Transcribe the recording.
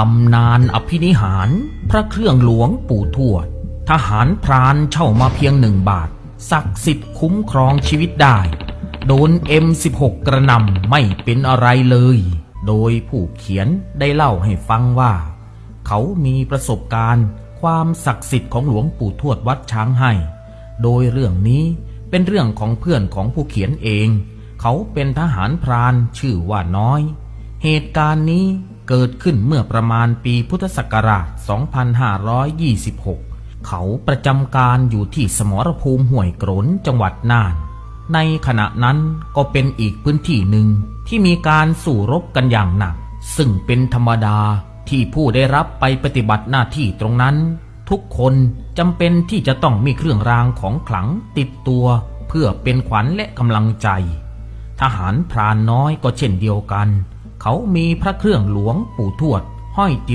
ตำนานอภินิหาร พระเครื่องหลวงปู่ทวด ทหารพรานเช่ามาเพียงหนึ่งบาท ศักดิ์สิทธิ์คุ้มครองชีวิตได้ โดน M16 กระหนำไม่เป็นอะไรเลย โดยผู้เขียนได้เล่าให้ฟังว่า เขามีประสบการณ์ ความศักดิ์สิทธิ์ของหลวงปู่ทวดวัดช้างให้ โดยเรื่องนี้เป็นเรื่องของเพื่อนของผู้เขียนเอง เขาเป็นทหารพรานชื่อว่าน้อย เหตุการณ์นี้ เกิดขึ้นเมื่อประมาณปีพุทธศักราช 2526 เขาประจำการอยู่ที่สมรภูมิห้วยโกรนจังหวัดน่าน ในขณะนั้นก็เป็นอีกพื้นที่หนึ่งที่มีการสู้รบกันอย่างหนัก ซึ่งเป็นธรรมดาที่ผู้ได้รับไปปฏิบัติหน้าที่ตรงนั้น ทุกคนจำเป็นที่จะต้องมีเครื่องรางของขลังติดตัว เพื่อเป็นขวัญและกำลังใจ ทหารพรานน้อยก็เช่นเดียวกัน เขามีพระเครื่องหลวงปู่ทวด ห้อยติด